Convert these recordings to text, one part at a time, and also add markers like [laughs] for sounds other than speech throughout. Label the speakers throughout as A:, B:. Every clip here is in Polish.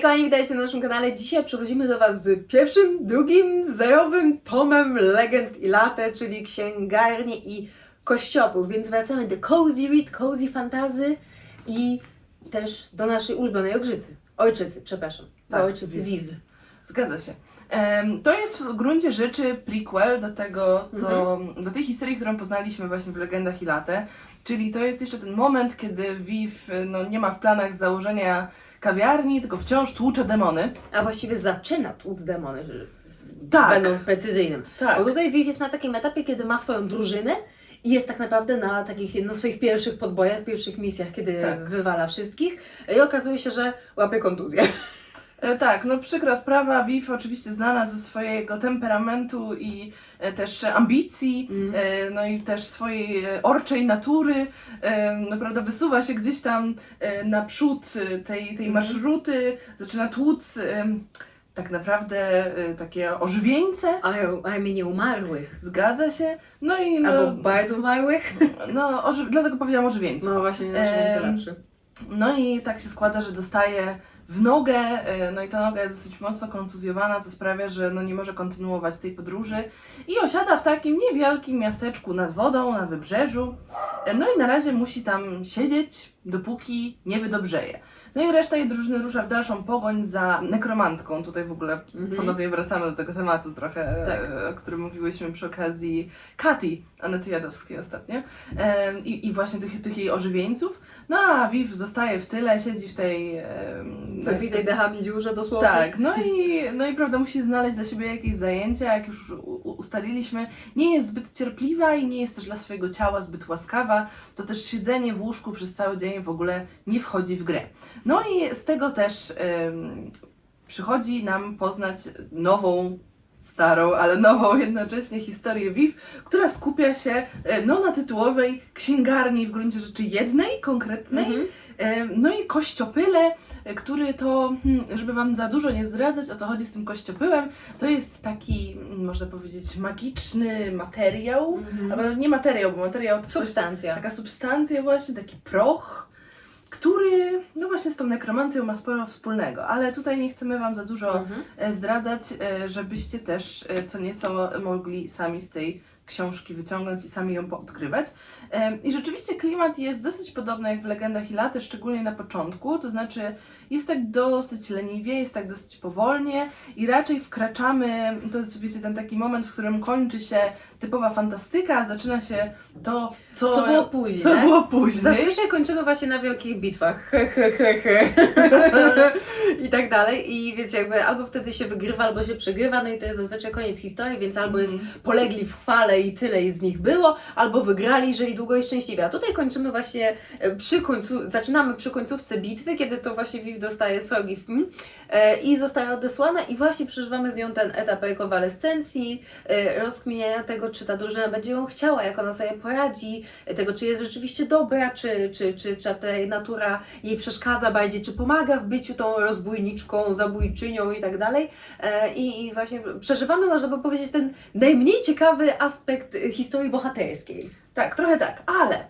A: Hej kochani, witajcie na naszym kanale. Dzisiaj przychodzimy do Was z pierwszym, drugim, zerowym tomem Legend i Late, czyli księgarni i kościołów, więc wracamy do Cozy Read, Cozy Fantazy i też do naszej ulubionej ogrzycy. Ojczycy, przepraszam. Do
B: Tak,
A: ojczycy
B: Viv.
A: Viv.
B: Zgadza się. To jest w gruncie rzeczy prequel do tego, co,
A: Mhm.
B: do tej historii, którą poznaliśmy właśnie w Legendach i Late. Czyli to jest jeszcze ten moment, kiedy Viv no, nie ma w planach założenia kawiarni, tylko wciąż tłucze demony.
A: A właściwie zaczyna tłuc demony,
B: Tak,
A: będąc precyzyjnym.
B: tak.
A: Bo tutaj Viv jest na takim etapie, kiedy ma swoją drużynę i jest tak naprawdę na takich na swoich pierwszych podbojach, pierwszych misjach, kiedy
B: Tak.
A: wywala wszystkich i okazuje się, że łapie kontuzję.
B: E, Tak, no przykra sprawa. Viv oczywiście znana ze swojego temperamentu i e, też ambicji,
A: Mm.
B: no i też swojej orczej natury, no prawda, wysuwa się gdzieś tam naprzód tej, tej
A: Mhm.
B: marszruty, zaczyna tłuc tak naprawdę takie ożywieńce,
A: Ar- Armię umarłych.
B: zgadza się, no i no,
A: Albo bardzo umarłych. [laughs]
B: no oży... dlatego powiedziałam ożywieńców.
A: No właśnie, język lepszy.
B: No i tak się składa, że dostaje w nogę, e, no i ta noga jest dosyć mocno kontuzjowana, co sprawia, że no nie może kontynuować tej podróży i osiada w takim niewielkim miasteczku nad wodą, na wybrzeżu. E, No i na razie musi tam siedzieć, dopóki nie wydobrzeje. No i reszta jej drużyny rusza w dalszą pogoń za nekromantką. Tutaj w ogóle
A: Mhm.
B: ponownie wracamy do tego tematu trochę, e,
A: Tak.
B: o którym mówiłyśmy przy okazji Kati Anety Jadowskiej ostatnio. I, I właśnie tych, tych jej ożywieńców. No a Viv zostaje w tyle, siedzi w tej... em,
A: Zabitej dechami dziurze dosłownie.
B: tak, no i, no i prawda, musi znaleźć dla siebie jakieś zajęcia, jak już ustaliliśmy. Nie jest zbyt cierpliwa i nie jest też dla swojego ciała zbyt łaskawa. To też siedzenie w łóżku przez cały dzień w ogóle nie wchodzi w grę. No i z tego też em, przychodzi nam poznać nową, starą, ale nową jednocześnie historię Viv, która skupia się e, no, na tytułowej księgarni w gruncie rzeczy jednej, konkretnej,
A: Mhm.
B: E, No i kościopyle, e, który to, hmm, żeby Wam za dużo nie zdradzać, o co chodzi z tym kościopyłem, to jest taki, mm, można powiedzieć, magiczny materiał,
A: Mhm.
B: albo nawet nie materiał, bo materiał to coś,
A: Substancja.
B: taka substancja właśnie, taki proch, właśnie z tą nekromancją ma sporo wspólnego, ale tutaj nie chcemy Wam za dużo
A: Mhm.
B: e, zdradzać, e, żebyście też e, co nieco mogli sami z tej książki wyciągnąć i sami ją poodkrywać. I rzeczywiście klimat jest dosyć podobny jak w Legendach i Laty, szczególnie na początku, to znaczy jest tak dosyć leniwie, jest tak dosyć powolnie i raczej wkraczamy, to jest wiecie ten taki moment, w którym kończy się typowa fantastyka, a zaczyna się to, co,
A: Co było później,
B: co
A: tak?
B: było później.
A: Zazwyczaj kończymy właśnie na wielkich bitwach. [laughs] I tak dalej. I wiecie, jakby albo wtedy się wygrywa, albo się przegrywa, no i to jest zazwyczaj koniec historii, więc albo jest
B: Mhm.
A: polegli w chwale i tyle i z nich było, albo wygrali, żyli długo i szczęśliwie. A tutaj kończymy właśnie e, przy końcu, zaczynamy przy końcówce bitwy, kiedy to właśnie Viv dostaje mm, e, i zostaje odesłana i właśnie przeżywamy z nią ten etap rekonwalescencji, e, rozkminiania tego, czy ta drużyna będzie ją chciała, jak ona sobie poradzi, tego, czy jest rzeczywiście dobra, czy, czy, czy, czy ta natura jej przeszkadza bardziej, czy pomaga w byciu tą rozbójniczką, zabójczynią i tak dalej. I, I właśnie przeżywamy, można by powiedzieć, ten najmniej ciekawy aspekt e, historii bohaterskiej.
B: Tak, trochę tak, ale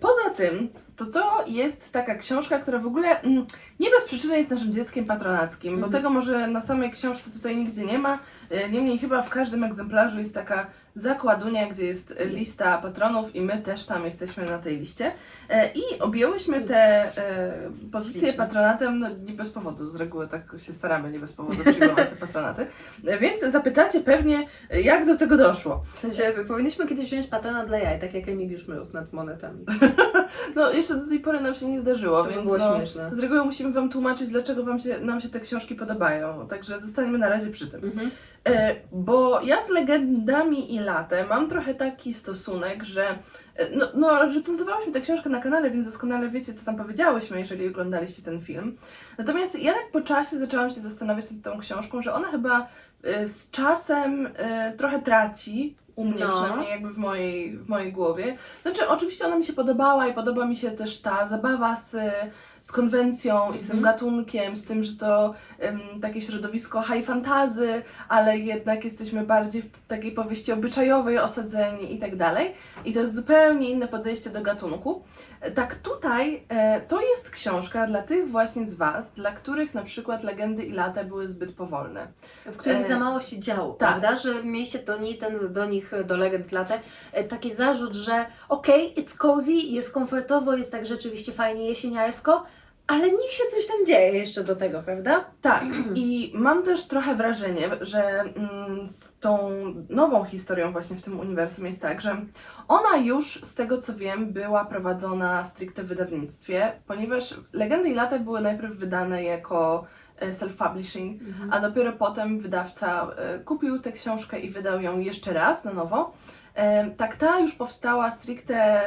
B: poza tym, to to jest taka książka, która w ogóle mm, nie bez przyczyny jest naszym dzieckiem patronackim,
A: Mhm.
B: bo tego może na samej książce tutaj nigdzie nie ma. E, Niemniej chyba w każdym egzemplarzu jest taka zakładunia, gdzie jest e, lista patronów i my też tam jesteśmy na tej liście. E, I objęłyśmy te pozycje patronatem no, nie bez powodu, z reguły tak się staramy nie bez powodu przyjmować te [laughs] patronaty. Więc zapytacie pewnie, jak do tego doszło.
A: W sensie, powinniśmy kiedyś wziąć patrona dla jaj, tak jak Remigiusz Mróz nad monetami. [laughs]
B: No, jeszcze do tej pory nam się nie zdarzyło,
A: To
B: więc
A: było
B: no,
A: śmieszne.
B: z reguły musimy Wam tłumaczyć, dlaczego wam się, nam się te książki podobają. Także zostańmy na razie przy tym.
A: Mhm.
B: E, bo ja z legendami i latem mam trochę taki stosunek, że e, no, no, recenzowałyśmy tę książkę na kanale, więc doskonale wiecie, co tam powiedziałyśmy, jeżeli oglądaliście ten film. Natomiast ja tak po czasie zaczęłam się zastanawiać nad tą książką, że ona chyba e, z czasem e, trochę traci, u mnie
A: No.
B: przynajmniej jakby w mojej, w mojej głowie. Znaczy, oczywiście ona mi się podobała i podoba mi się też ta zabawa z, z konwencją i z tym
A: Mhm.
B: gatunkiem, z tym, że to em, takie środowisko high fantazy, ale jednak jesteśmy bardziej w takiej powieści obyczajowej osadzeni i tak dalej. I to jest zupełnie inne podejście do gatunku. E, Tak tutaj e, to jest książka dla tych właśnie z Was, dla których na przykład legendy i lata były zbyt powolne.
A: w których
B: E,
A: za mało się działo,
B: tak.
A: prawda? Że mieliście do, niej ten, do nich, do legend latę, e, taki zarzut, że okej, it's cozy, jest komfortowo, jest tak rzeczywiście fajnie jesieniarsko, ale niech się coś tam dzieje jeszcze do tego, prawda?
B: Tak, i mam też trochę wrażenie, że mm, z tą nową historią właśnie w tym uniwersum jest tak, że ona już z tego co wiem była prowadzona stricte w wydawnictwie, ponieważ Legendy i Lata były najpierw wydane jako e, self-publishing, a dopiero potem wydawca e, kupił tę książkę i wydał ją jeszcze raz na nowo. Tak, ta już powstała stricte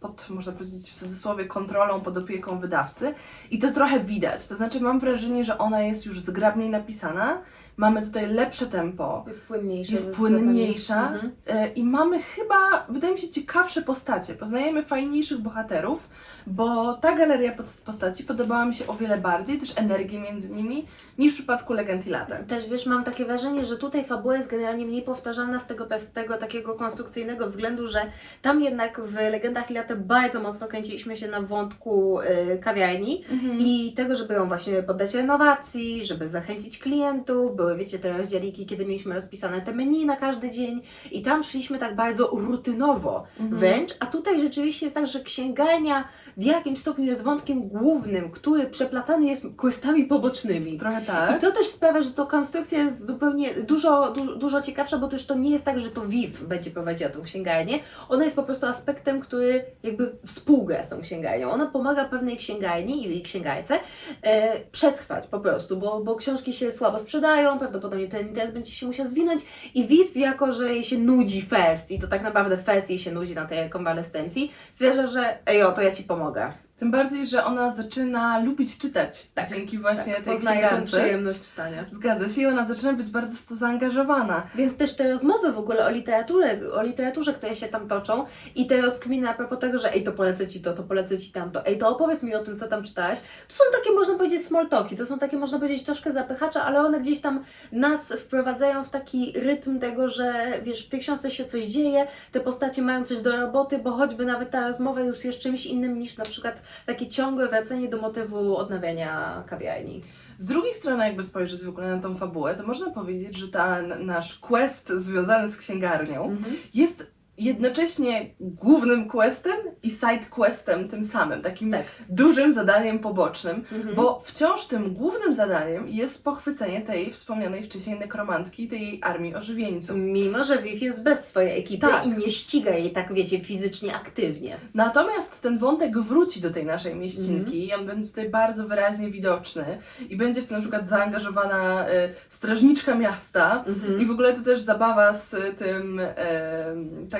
B: pod, można powiedzieć w cudzysłowie, kontrolą, pod opieką wydawcy. I to trochę widać. To znaczy, mam wrażenie, że ona jest już zgrabniej napisana. Mamy tutaj lepsze tempo,
A: Jest płynniejsza.
B: jest płynniejsza
A: Mhm.
B: e, i mamy chyba, wydaje mi się, ciekawsze postacie. Poznajemy fajniejszych bohaterów, bo ta galeria post- postaci podobała mi się o wiele bardziej, też energię między nimi, niż w przypadku Legend i Lata.
A: Też wiesz, mam takie wrażenie, że tutaj fabuła jest generalnie mniej powtarzalna z tego, tego takiego konstrukcyjnego względu, że tam jednak w Legendach i Lata bardzo mocno kręciliśmy się na wątku y, kawiarni i tego, żeby ją właśnie poddać renowacji, żeby zachęcić klientów. Były, wiecie, te rozdzieliki, kiedy mieliśmy rozpisane te menu na każdy dzień i tam szliśmy tak bardzo rutynowo
B: Mhm.
A: wręcz, a tutaj rzeczywiście jest tak, że księgarnia w jakimś stopniu jest wątkiem głównym, który przeplatany jest questami pobocznymi.
B: Trochę
A: I
B: tak.
A: to też sprawia, że to konstrukcja jest zupełnie dużo, du, dużo ciekawsza, bo też to nie jest tak, że to WIF będzie prowadziła tą księgarnię. Ona jest po prostu aspektem, który jakby współgra z tą księgarnią. Ona pomaga pewnej księgarni i księgarce e, przetrwać po prostu, bo, bo książki się słabo sprzedają, prawdopodobnie ten interes będzie się musiał zwinąć i WIF, jako że jej się nudzi fest i to tak naprawdę fest jej się nudzi na tej rekonwalescencji, stwierdza, że ej to ja Ci pomogę.
B: Tym bardziej, że ona zaczyna lubić czytać.
A: Tak,
B: Dzięki właśnie tej
A: Poznaje tą
B: księgarce.
A: przyjemność czytania.
B: Zgadza się i ona zaczyna być bardzo w to zaangażowana.
A: Więc też te rozmowy w ogóle o literaturze, o literaturze, które się tam toczą i te rozkminy a propos tego, że ej, to polecę Ci to, to polecę Ci tamto, ej, to opowiedz mi o tym, co tam czytałaś. To są takie, można powiedzieć, small talki, to są takie, można powiedzieć, troszkę zapychacze, ale one gdzieś tam nas wprowadzają w taki rytm tego, że wiesz, w tej książce się coś dzieje, te postacie mają coś do roboty, bo choćby nawet ta rozmowa już jest czymś innym niż na przykład takie ciągłe wracanie do motywu odnawiania kawiarni.
B: Z drugiej strony, jakby spojrzeć w ogóle na tą fabułę, to można powiedzieć, że ten nasz quest związany z księgarnią jest jednocześnie głównym questem i side questem tym samym, takim
A: Tak.
B: dużym zadaniem pobocznym,
A: Mhm.
B: bo wciąż tym głównym zadaniem jest pochwycenie tej wspomnianej wcześniej nekromantki, tej jej armii ożywieńców.
A: Mimo, że Viv jest bez swojej ekipy
B: Tak.
A: i nie ściga jej tak, wiecie, fizycznie aktywnie.
B: Natomiast ten wątek wróci do tej naszej mieścinki i on będzie tutaj bardzo wyraźnie widoczny i będzie w tym na przykład zaangażowana e, strażniczka miasta i w ogóle to też zabawa z tym e,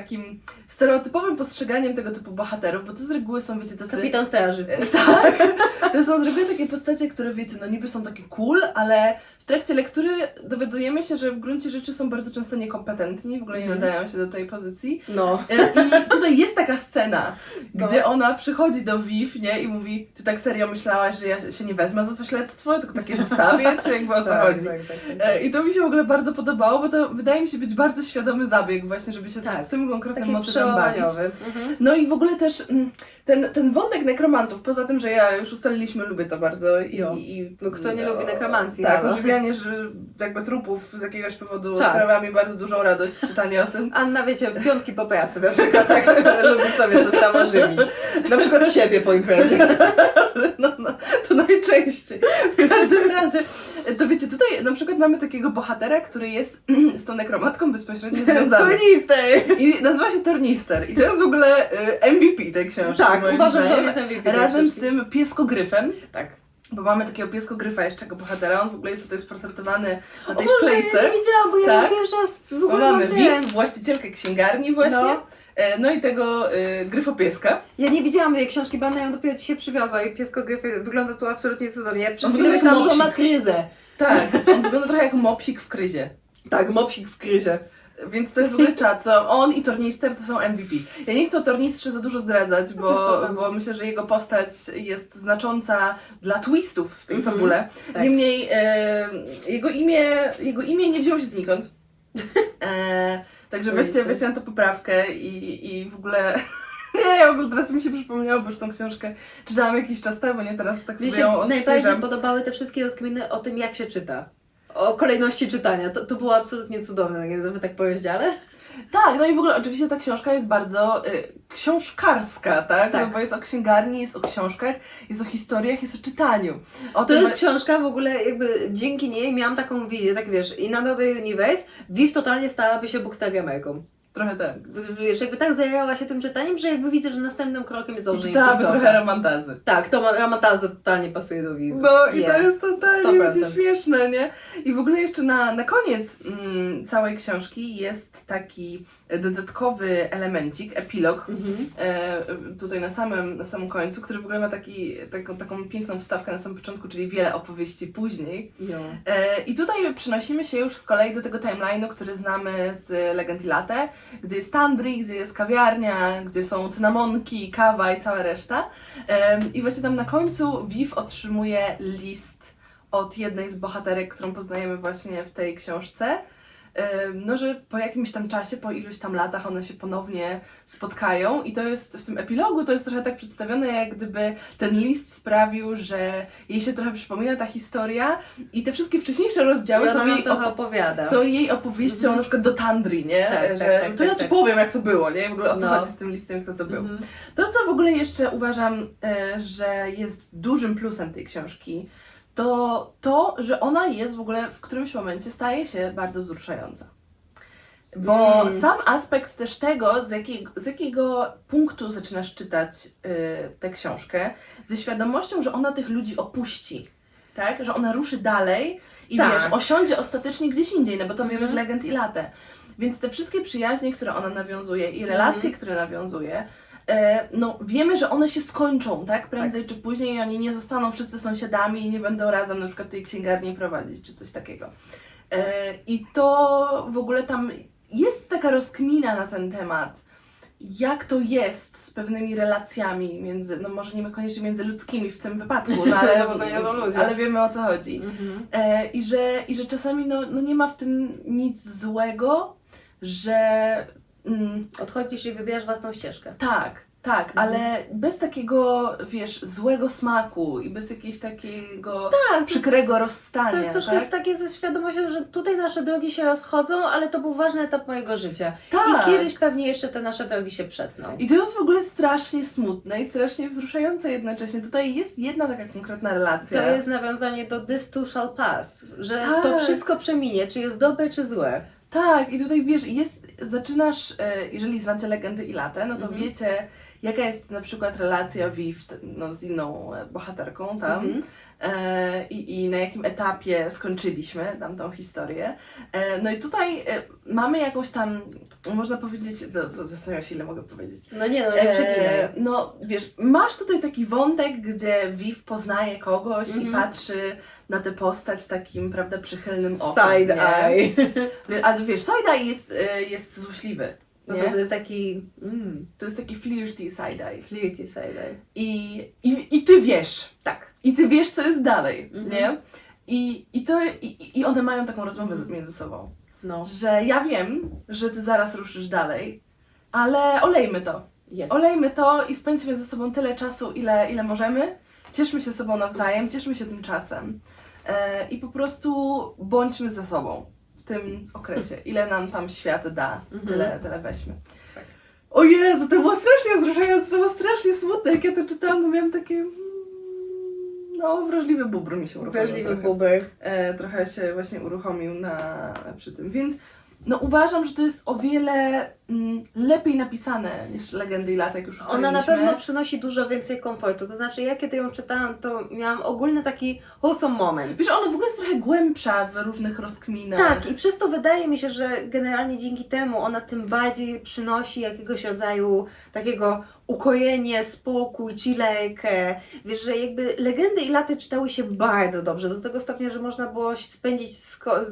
B: takim stereotypowym postrzeganiem tego typu bohaterów, bo to z reguły są, wiecie, tacy...
A: Kapitan straży. [laughs]
B: Tak, to są z reguły takie postacie, które wiecie, no niby są takie cool, ale w trakcie lektury dowiadujemy się, że w gruncie rzeczy są bardzo często niekompetentni, w ogóle nie
A: Mhm.
B: nadają się do tej pozycji.
A: No.
B: E, I tutaj jest taka scena,
A: No.
B: gdzie ona przychodzi do Viv, nie, i mówi, ty tak serio myślałaś, że ja się nie wezmę za to śledztwo, tylko takie zostawię, czy jakby o co [laughs] chodzi? E, I to mi się w ogóle bardzo podobało, bo to wydaje mi się być bardzo świadomy zabieg właśnie, żeby się
A: Tak.
B: z tym bawić.
A: przełamaniowy. Mhm.
B: No i w ogóle też mm, ten, ten wątek nekromantów, poza tym, że ja już ustaliliśmy, lubię to bardzo i...
A: Jo.
B: i
A: No kto nie
B: o,
A: lubi nekromancji,
B: Tak,
A: halo?
B: ożywianie że jakby trupów z jakiegoś powodu
A: Tak.
B: sprawia mi bardzo dużą radość czytanie o tym.
A: Anna, wiecie, w piątki po pracy na przykład tak [laughs] lubi sobie coś tam ożywić. Na przykład siebie po imprezie. [laughs]
B: No, no, to najczęściej. W każdym razie, to wiecie, tutaj na przykład mamy takiego bohatera, który jest [clears throat] z tą nekromatką bezpośrednio [laughs] związany.
A: Tornister!
B: I nazywa się Tornister. I to jest w ogóle y, MVP tej książki.
A: Tak,
B: moim
A: uważam, że on
B: zdaniem.
A: jest MVP.
B: Razem z tym pieskogryfem.
A: Tak.
B: Bo mamy takiego pieskogryfa jeszcze jako bohatera, on w ogóle jest tutaj sportretowany na
A: O
B: tej
A: Boże, ja nie widziałam, bo ja
B: Tak.
A: pierwszy raz w
B: Bo
A: ogóle
B: mamy
A: mam ten.
B: Właścicielkę księgarni właśnie.
A: No.
B: E, No i tego y, gryfopieska.
A: Ja nie widziałam tej książki, bo Anna ją dopiero dzisiaj przywiozła i piesko-gryfy wygląda tu absolutnie cudownie. Ja przez
B: On
A: chwilę
B: wygląda jak
A: myślałam, że on ma
B: mopsik.
A: kryzę.
B: Tak, on wygląda trochę jak mopsik w kryzie.
A: Tak, mopsik w kryzie.
B: Więc to jest czat, co on i tornister to są MVP. Ja nie chcę o tornistrze za dużo zdradzać,
A: No
B: bo,
A: samo.
B: bo myślę, że jego postać jest znacząca dla twistów w tej
A: Mhm,
B: fabule.
A: tak.
B: Niemniej e, jego, imię, jego imię nie wzięło się znikąd. E, także weźcie, weźcie na to poprawkę i, i w ogóle... [laughs] Nie, w ogóle teraz mi się przypomniało, bo już tą książkę czytałam jakiś czas temu, nie? Teraz tak sobie ją
A: się najbardziej
B: odświeżam.
A: podobały te wszystkie rozkminy o tym, jak się czyta. O kolejności czytania. To, to było absolutnie cudowne, nie wy tak po rozdziale.
B: Tak, no i w ogóle oczywiście ta książka jest bardzo y, książkarska, tak?
A: Tak.
B: No bo jest o księgarni, jest o książkach, jest o historiach, jest o czytaniu. O
A: To jest książka w ogóle, jakby dzięki niej miałam taką wizję, tak wiesz, in Another Universe, Viv totalnie stałaby się bookstagramerką.
B: Trochę tak.
A: Wiesz, jakby tak zajarała się tym czytaniem, że jakby widzę, że następnym krokiem jest założenie
B: czytałaby
A: TikToka.
B: trochę romantazy.
A: Tak, to ma- Ramataza totalnie pasuje do Viv.
B: No i to jest totalnie
A: 100%.
B: będzie śmieszne, nie? I w ogóle jeszcze na, na koniec mm, całej książki jest taki dodatkowy elemencik, epilog,
A: Mhm.
B: e, tutaj na samym, na samym końcu, który w ogóle ma taki, taką, taką piękną wstawkę na samym początku, czyli wiele opowieści później.
A: No.
B: E, I tutaj przenosimy się już z kolei do tego timeline'u, który znamy z Legend i Latte, gdzie jest Tandri, gdzie jest kawiarnia, gdzie są cynamonki, kawa i cała reszta. I właśnie tam na końcu Viv otrzymuje list od jednej z bohaterek, którą poznajemy właśnie w tej książce. No, że po jakimś tam czasie, po iluś tam latach one się ponownie spotkają i to jest w tym epilogu, to jest trochę tak przedstawione, jak gdyby ten list sprawił, że jej się trochę przypomina ta historia i te wszystkie wcześniejsze rozdziały są jej,
A: opowiada.
B: są jej opowieścią
A: Mhm.
B: na przykład do Tandri, nie?
A: Tak, tak,
B: że
A: tak,
B: to
A: tak,
B: ja ci
A: tak.
B: powiem, jak to było, nie? W ogóle o co
A: No.
B: chodzi z tym listem, kto to był.
A: Mhm.
B: To, co w ogóle jeszcze uważam, e, że jest dużym plusem tej książki, to to, że ona jest w ogóle w którymś momencie staje się bardzo wzruszająca. Bo
A: Mm.
B: sam aspekt też tego, z jakiego, z jakiego punktu zaczynasz czytać y, tę książkę, ze świadomością, że ona tych ludzi opuści, tak? Że ona ruszy dalej i
A: Tak.
B: wiesz, osiądzie ostatecznie gdzieś indziej, no bo to wiemy z legend i late. Więc te wszystkie przyjaźnie, które ona nawiązuje i relacje,
A: Mhm.
B: które nawiązuje, no wiemy, że one się skończą, tak? Prędzej czy później oni nie zostaną wszyscy sąsiadami i nie będą razem na przykład tej księgarni prowadzić, czy coś takiego. E, I to w ogóle tam jest taka rozkmina na ten temat, jak to jest z pewnymi relacjami między, no może niekoniecznie międzyludzkimi w tym wypadku, no ale, [laughs]
A: No
B: ale wiemy o co chodzi.
A: Mhm.
B: E, I że, i że czasami no, no nie ma w tym nic złego, że mm,
A: Odchodzisz i wybierasz własną ścieżkę.
B: tak, tak,
A: Mhm.
B: ale bez takiego, wiesz, złego smaku i bez jakiegoś takiego
A: Tak,
B: przykrego rozstania.
A: To jest troszkę
B: tak?
A: jest takie ze świadomością, że tutaj nasze drogi się rozchodzą, ale to był ważny etap mojego życia.
B: tak.
A: I kiedyś pewnie jeszcze te nasze drogi się przetną.
B: I to jest w ogóle strasznie smutne i strasznie wzruszające jednocześnie. Tutaj jest jedna taka konkretna relacja.
A: To jest nawiązanie do This too shall pass, że
B: Tak.
A: to wszystko przeminie, czy jest dobre, czy złe.
B: Tak, i tutaj wiesz, jest, zaczynasz, e, jeżeli znacie legendy i latę, no to
A: Mhm.
B: wiecie, jaka jest na przykład relacja Viv no, z inną e, bohaterką tam.
A: Mhm.
B: E, i, i na jakim etapie skończyliśmy tam tą historię. E, no i tutaj e, mamy jakąś tam, można powiedzieć, no, zastanawiam się, ile mogę powiedzieć.
A: No nie, no nie.
B: E, no wiesz, masz tutaj taki wątek, gdzie Viv poznaje kogoś i
A: Mhm.
B: patrzy na tę postać takim, prawda, przychylnym okiem.
A: Side
B: nie?
A: eye. [laughs]
B: A wiesz, side-eye jest, e, jest złośliwy.
A: No to, to jest taki mm,
B: To jest taki flirty side-eye.
A: flirty side eye.
B: I, i, I ty wiesz.
A: Tak.
B: I ty wiesz, co jest dalej,
A: Mhm.
B: nie? I, i, to, i, I one mają taką rozmowę z- między sobą.
A: No,
B: Że ja wiem, że ty zaraz ruszysz dalej, ale olejmy to.
A: jest.
B: Olejmy to i spędźmy ze sobą tyle czasu, ile, ile możemy. Cieszmy się sobą nawzajem, cieszmy się tym czasem. E, I po prostu bądźmy ze sobą tym okresie. Ile nam tam świat da,
A: Mhm.
B: tyle, tyle weźmy.
A: Tak.
B: O Jezu, to było strasznie wzruszające, to było strasznie smutne. Jak ja to czytałam, to miałam takie... mm, No, wrażliwy bubr mi się uruchomił.
A: Wrażliwy
B: trochę.
A: buber.
B: E, trochę się właśnie uruchomił na, przy tym. Więc no, uważam, że to jest o wiele lepiej napisane niż Legendy i Lat, jak już
A: Ona na pewno przynosi dużo więcej komfortu. To znaczy, ja kiedy ją czytałam, to miałam ogólny taki wholesome moment.
B: Wiesz, ona w ogóle jest trochę głębsza w różnych rozkminach.
A: Tak, i przez to wydaje mi się, że generalnie dzięki temu ona tym bardziej przynosi jakiegoś rodzaju takiego ukojenie, spokój, chillerkę. Wiesz, że jakby legendy i laty czytały się bardzo dobrze, do tego stopnia, że można było spędzić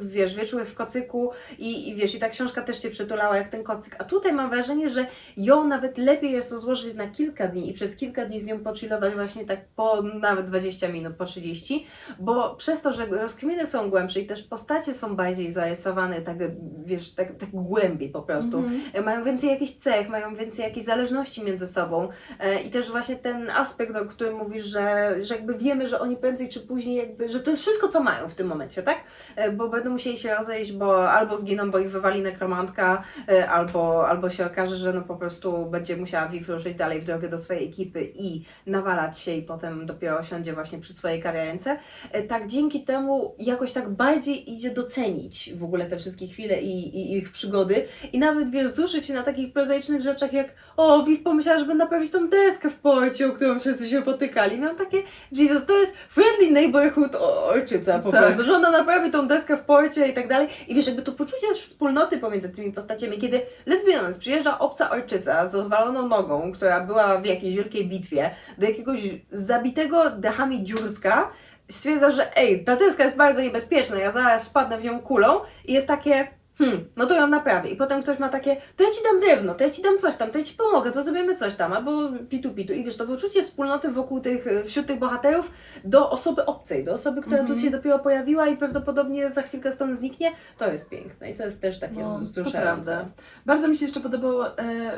A: wiesz, wieczór w kocyku i, i wiesz, i ta książka też Cię przytulała jak ten kocyk. A tutaj mam wrażenie, że ją nawet lepiej jest rozłożyć na kilka dni i przez kilka dni z nią pochillować właśnie tak po nawet 20 minut, po 30, bo przez to, że rozkminy są głębsze i też postacie są bardziej zarysowane, tak wiesz, tak, tak głębiej po prostu.
B: Mhm.
A: Mają więcej jakichś cech, mają więcej jakichś zależności między sobą E, i też właśnie ten aspekt, o którym mówisz, że, że jakby wiemy, że oni prędzej czy później jakby, że to jest wszystko, co mają w tym momencie, tak? E, Bo będą musieli się rozejść, bo albo zginą, bo ich wywali nekromantka, e, albo, albo się okaże, że no po prostu będzie musiała Viv ruszyć dalej w drogę do swojej ekipy i nawalać się i potem dopiero osiądzie właśnie przy swojej kawiarence. E, Tak dzięki temu jakoś tak bardziej idzie docenić w ogóle te wszystkie chwile i, i ich przygody i nawet wiesz, się na takich prozaicznych rzeczach jak o, Viv pomyślała, żeby naprawić tą deskę w porcie, o którą wszyscy się potykali. Miałam takie, Jesus, to jest friendly neighborhood ojczyca po
B: Tak.
A: prostu, że ona naprawi tą deskę w porcie i tak dalej. I wiesz, jakby to poczucie też wspólnoty pomiędzy tymi postaciami, kiedy, let's honest, przyjeżdża obca ojczyca z rozwaloną nogą, która była w jakiejś wielkiej bitwie, do jakiegoś zabitego dechami dziurska, stwierdza, że ej, ta deska jest bardzo niebezpieczna, ja zaraz wpadnę w nią kulą i jest takie, hmm, no to ją naprawię. I potem ktoś ma takie, to ja ci dam drewno, to ja ci dam coś tam, to ja ci pomogę, to zrobimy coś tam, albo pitu pitu. I wiesz, to poczucie wspólnoty wokół tych, e, wśród tych bohaterów do osoby obcej, do osoby, która
B: Mhm.
A: tu się dopiero pojawiła i prawdopodobnie za chwilkę stąd zniknie, to jest piękne i to jest też takie
B: No,
A: wzruszające.
B: Bardzo mi się jeszcze podobał e,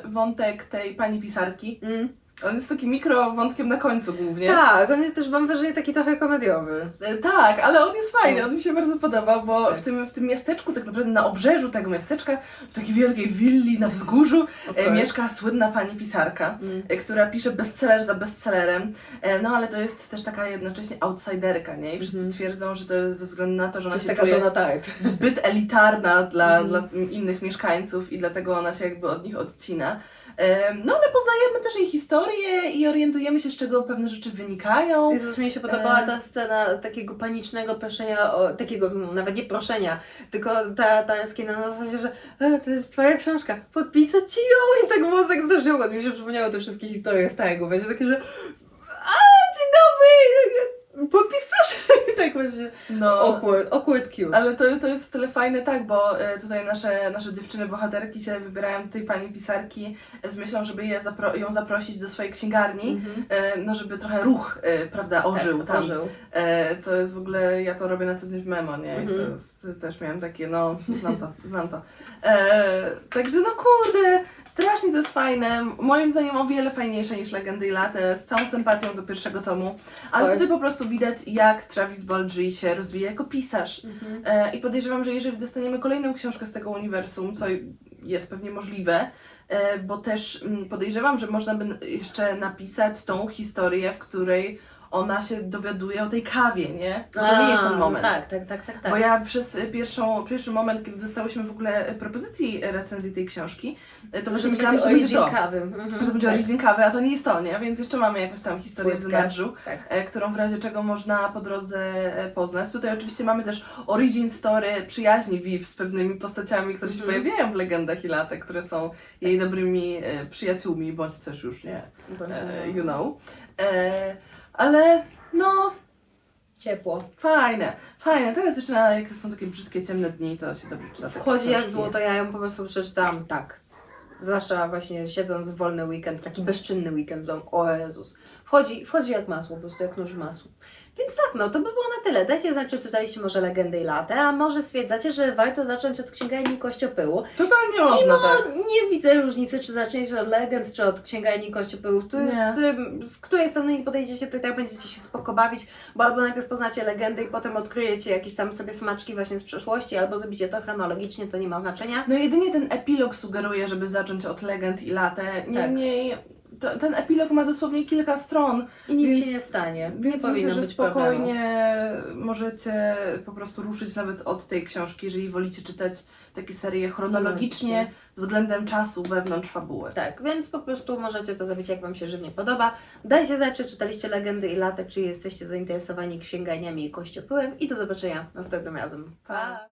B: wątek tej pani pisarki.
A: Mm.
B: On jest taki mikro wątkiem na końcu głównie.
A: Tak, on jest też, mam wrażenie, taki trochę komediowy.
B: E, Tak, ale on jest fajny,
A: No.
B: on mi się bardzo podobał, bo
A: Tak.
B: w tym, w tym miasteczku, tak naprawdę na obrzeżu tego miasteczka, w takiej wielkiej willi na wzgórzu,
A: Of
B: e,
A: course.
B: mieszka słynna pani pisarka,
A: Mm.
B: e, która pisze bestseller za bestsellerem, e, no ale to jest też taka jednocześnie outsiderka, nie? I wszyscy
A: Mhm.
B: twierdzą, że to jest ze względu na to, że
A: To
B: ona
A: jest
B: się
A: taka
B: czuje
A: Donna Tart. [laughs]
B: zbyt elitarna dla,
A: Mhm.
B: dla tym innych mieszkańców i dlatego ona się jakby od nich odcina. No ale poznajemy też jej historię i orientujemy się, z czego pewne rzeczy wynikają.
A: Jezus, mi się podobała ta scena takiego panicznego proszenia, o, takiego nawet nie proszenia, tylko ta, ta jaskina na zasadzie, że e, to jest twoja książka, podpisać ci ją i tak mozek zdarzyło. Mi się przypomniały te wszystkie historie starego, będzie takie, że a, dzień dobry, i takie, podpis też? I [laughs] tak właśnie
B: No.
A: awkward, awkward cute.
B: Ale to, to jest o tyle fajne, tak, bo e, tutaj nasze, nasze dziewczyny bohaterki się wybierają tej pani pisarki z myślą, żeby je zapro- ją zaprosić do swojej księgarni,
A: Mhm.
B: e, no żeby trochę ruch, prawda, ożył
A: tak,
B: tam.
A: ożył.
B: Co jest w ogóle, ja to robię na co dzień w memo, nie? I
A: Mhm.
B: to jest, też miałam takie, no, znam to, znam to. E, także no kurde, strasznie to jest fajne. Moim zdaniem o wiele fajniejsze niż Legendy i Late, z całą sympatią do pierwszego tomu. Ale
A: course.
B: tutaj po prostu widać, jak Travis Baldry się rozwija jako pisarz.
A: Mhm.
B: E, I podejrzewam, że jeżeli dostaniemy kolejną książkę z tego uniwersum, co jest pewnie możliwe, e, bo też mm, podejrzewam, że można by jeszcze napisać tą historię, w której ona się dowiaduje o tej kawie, nie? To nie jest ten moment.
A: Tak, tak, tak, tak. tak.
B: Bo ja przez pierwszą, pierwszy moment, kiedy dostałyśmy w ogóle propozycji recenzji tej książki, to właśnie myślałam, że będzie to.
A: kawy. Mhm.
B: Że będzie
A: Tak,
B: origin kawy, a to nie jest to, nie? Więc jeszcze mamy jakąś tam historię w
A: Płytkę.
B: zanadrzu
A: Tak.
B: którą w razie czego można po drodze poznać. Tutaj oczywiście mamy też origin story przyjaźni Viv z pewnymi postaciami, które się
A: Mhm.
B: pojawiają w legendach i latach, które są jej dobrymi e, przyjaciółmi, bądź też już nie, e, you know. Ale no,
A: Ciepło.
B: fajne, fajne. Teraz jeszcze na, jak są takie brzydkie, ciemne dni, to się dobrze czyta. takie
A: Wchodzi jak
B: książki.
A: złoto, ja ją po prostu przeczytałam tak. Zwłaszcza właśnie siedząc w wolny weekend, taki bezczynny weekend w domu. O Jezus. Wchodzi, wchodzi jak masło, po prostu jak nóż w masło. Więc tak, no to by było na tyle. Dajcie znać, czy czytaliście może Legendę i Latę, a może stwierdzacie, że warto zacząć od Księgarni Kościopyłu.
B: Totalnie można,
A: no,
B: tak.
A: nie widzę różnicy, czy zacząć od legend, czy od księgarni kościołów. Tu jest, ym, z której strony nie podejdziecie, to i tak będziecie się spoko bawić, bo albo najpierw poznacie legendę i potem odkryjecie jakieś tam sobie smaczki właśnie z przeszłości, albo zrobicie to chronologicznie, to nie ma znaczenia.
B: No jedynie ten epilog sugeruje, żeby zacząć od legend i late. Niemniej ten epilog ma dosłownie kilka stron,
A: I nic
B: Więc-
A: się nie stanie. Nie
B: więc
A: powinno
B: myślę, że
A: być problemu.
B: spokojnie możecie po prostu ruszyć nawet od tej książki, jeżeli wolicie czytać takie serie
A: chronologicznie
B: względem czasu wewnątrz fabuły.
A: Tak, więc po prostu możecie to zrobić, jak Wam się żywnie podoba. Dajcie znać, czy czytaliście Legendy i Latek, czy jesteście zainteresowani księganiami i kościopyłem i do zobaczenia następnym razem.
B: Pa!